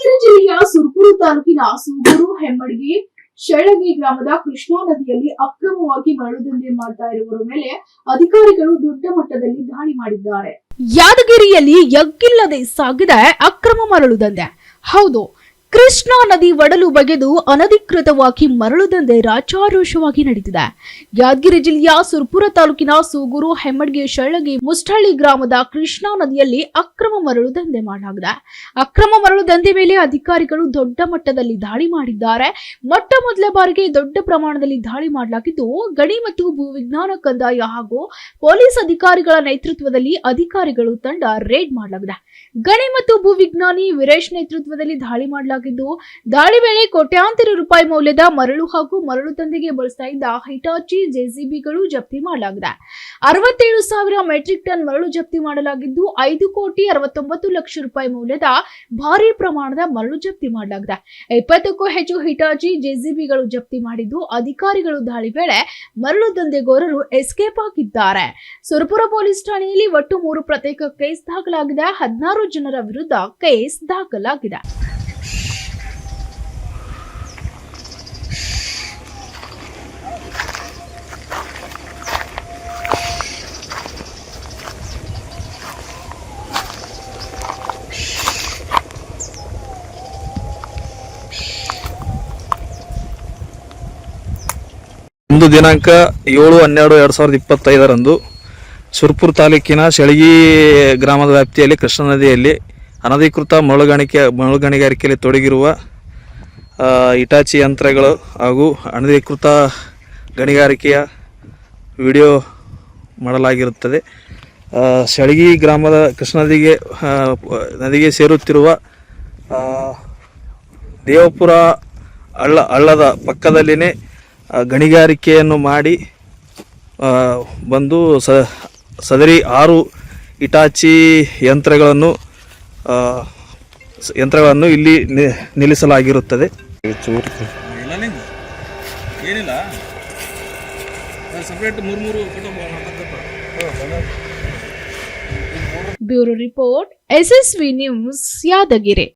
ಯಾದಗಿರಿ ಜಿಲ್ಲೆಯ ಸುರ್ಪುರು ತಾಲೂಕಿನ ಸೂಗೂರು ಹೆಮ್ಮಡಿಗೆ ಶೆಳಗಿ ಗ್ರಾಮದ ಕೃಷ್ಣಾ ನದಿಯಲ್ಲಿ ಅಕ್ರಮವಾಗಿ ಮರಳು ದಂಧೆ ಮಾಡ್ತಾ ಇರುವವರ ಮೇಲೆ ಅಧಿಕಾರಿಗಳು ದೊಡ್ಡ ಮಟ್ಟದಲ್ಲಿ ದಾಳಿ ಮಾಡಿದ್ದಾರೆ. ಯಾದಗಿರಿಯಲ್ಲಿ ಯಗ್ಗಿಲ್ಲದೆ ಸಾಗಿದೆ ಅಕ್ರಮ ಮರಳು ದಂಧೆ. ಹೌದು ಕೃಷ್ಣಾ ನದಿ ಒಡಲು ಬಗೆದು ಅನಧಿಕೃತವಾಗಿ ಮರಳು ದಂಧೆ ರಾಜಾರೋಷವಾಗಿ ನಡೆದಿದೆ ಯಾದಗಿರಿ ಜಿಲ್ಲೆಯ ಸುರ್ಪುರ ತಾಲೂಕಿನ ಸೂಗೂರು, ಹೆಮ್ಮಡ್ಗೆ, ಶಳ್ಳಗಿ, ಮುಸ್ಟಳ್ಳಿ ಗ್ರಾಮದ ಕೃಷ್ಣಾ ನದಿಯಲ್ಲಿ ಅಕ್ರಮ ಮರಳು ದಂಧೆ ಮಾಡಲಾಗಿದೆ. ಅಕ್ರಮ ಮರಳು ದಂಧೆ ಮೇಲೆ ಅಧಿಕಾರಿಗಳು ದೊಡ್ಡ ಮಟ್ಟದಲ್ಲಿ ದಾಳಿ ಮಾಡಿದ್ದಾರೆ. ಮೊಟ್ಟ ಮೊದಲ ಬಾರಿಗೆ ದೊಡ್ಡ ಪ್ರಮಾಣದಲ್ಲಿ ದಾಳಿ ಮಾಡಲಾಗಿದ್ದು, ಗಣಿ ಮತ್ತು ಭೂವಿಜ್ಞಾನ ಕಂದಾಯ ಹಾಗೂ ಪೊಲೀಸ್ ಅಧಿಕಾರಿಗಳ ನೇತೃತ್ವದಲ್ಲಿ ಅಧಿಕಾರಿಗಳು ತಂಡ ರೇಡ್ ಮಾಡಲಾಗಿದೆ. ಗಣಿ ಮತ್ತು ಭೂವಿಜ್ಞಾನಿ ವೀರೇಶ್ ನೇತೃತ್ವದಲ್ಲಿ ದಾಳಿ ಮಾಡಲಾಗಿದ್ದು ದಾಳಿ ವೇಳೆ ಕೋಟ್ಯಾಂತರ ರೂಪಾಯಿ ಮೌಲ್ಯದ ಮರಳು ಹಾಗೂ ಮರಳು ದಂಧೆಗೆ ಬಳಸ್ತಾ ಇದ್ದ ಹೈಟಾಚಿ ಜೆಸಿಬಿಗಳು ಜಪ್ತಿ ಮಾಡಲಾಗಿದೆ. ಅರವತ್ತೇಳು ಸಾವಿರ ಮೆಟ್ರಿಕ್ ಟನ್ ಮರಳು ಜಪ್ತಿ ಮಾಡಲಾಗಿದ್ದು, ಐದು ಕೋಟಿ ಅರವತ್ತೊಂಬತ್ತು ಲಕ್ಷ ರೂಪಾಯಿ ಮೌಲ್ಯದ ಭಾರಿ ಪ್ರಮಾಣದ ಮರಳು ಜಪ್ತಿ ಮಾಡಲಾಗಿದೆ. ಇಪ್ಪತ್ತಕ್ಕೂ ಹೆಚ್ಚು ಹಿಟಾಚಿ ಜೆಸಿಬಿಗಳು ಜಪ್ತಿ ಮಾಡಿದ್ದು, ಅಧಿಕಾರಿಗಳು ದಾಳಿ ವೇಳೆ ಮರಳು ದಂಧೆಗೋರರು ಎಸ್ಕೇಪ್ ಆಗಿದ್ದಾರೆ. ಸುರಪುರ ಪೊಲೀಸ್ ಠಾಣೆಯಲ್ಲಿ ಒಟ್ಟು ಮೂರು ಪ್ರತ್ಯೇಕ ಕೇಸ್ ದಾಖಲಾಗಿದೆ. ಹದಿನಾರು ಜನರ ವಿರುದ್ಧ ಕೇಸ್ ದಾಖಲಾಗಿದೆ. ಒಂದು ದಿನಾಂಕ ಏಳು, ಹನ್ನೆರಡು, ಎರಡು ಸಾವಿರದ ಇಪ್ಪತ್ತೈದರಂದು ಸುರ್ಪುರ್ ತಾಲೂಕಿನ ಶೆಳಗಿ ಗ್ರಾಮದ ವ್ಯಾಪ್ತಿಯಲ್ಲಿ, ಕೃಷ್ಣಾ ನದಿಯಲ್ಲಿ ಅನಧಿಕೃತ ಮರಳುಗಾಣಿಕೆ, ಮರಳುಗಾಣಿಗಾರಿಕೆಯಲ್ಲಿ ತೊಡಗಿರುವ ಇಟಾಚಿ ಯಂತ್ರಗಳು ಹಾಗೂ ಅನಧಿಕೃತ ಗಣಿಗಾರಿಕೆಯ ವಿಡಿಯೋ ಮಾಡಲಾಗಿರುತ್ತದೆ. ಶೆಳಗಿ ಗ್ರಾಮದ ಕೃಷ್ಣ ನದಿಗೆ ನದಿಗೆ ಸೇರುತ್ತಿರುವ ದೇವಪುರ ಹಳ್ಳ, ಹಳ್ಳದ ಪಕ್ಕದಲ್ಲಿನೇ ಗಣಿಗಾರಿಕೆಯನ್ನು ಮಾಡಿ ಬಂದು ಸ ಸದರಿ ಆರು ಇಟಾಚಿ ಯಂತ್ರಗಳನ್ನು ಯಂತ್ರಗಳನ್ನು ಇಲ್ಲಿ ನಿಲ್ಲಿಸಲಾಗಿರುತ್ತದೆ. ಬ್ಯೂರೋ ರಿಪೋರ್ಟ್ ಏನಿಲ್ಲ bureau report SSV news Yadgiri.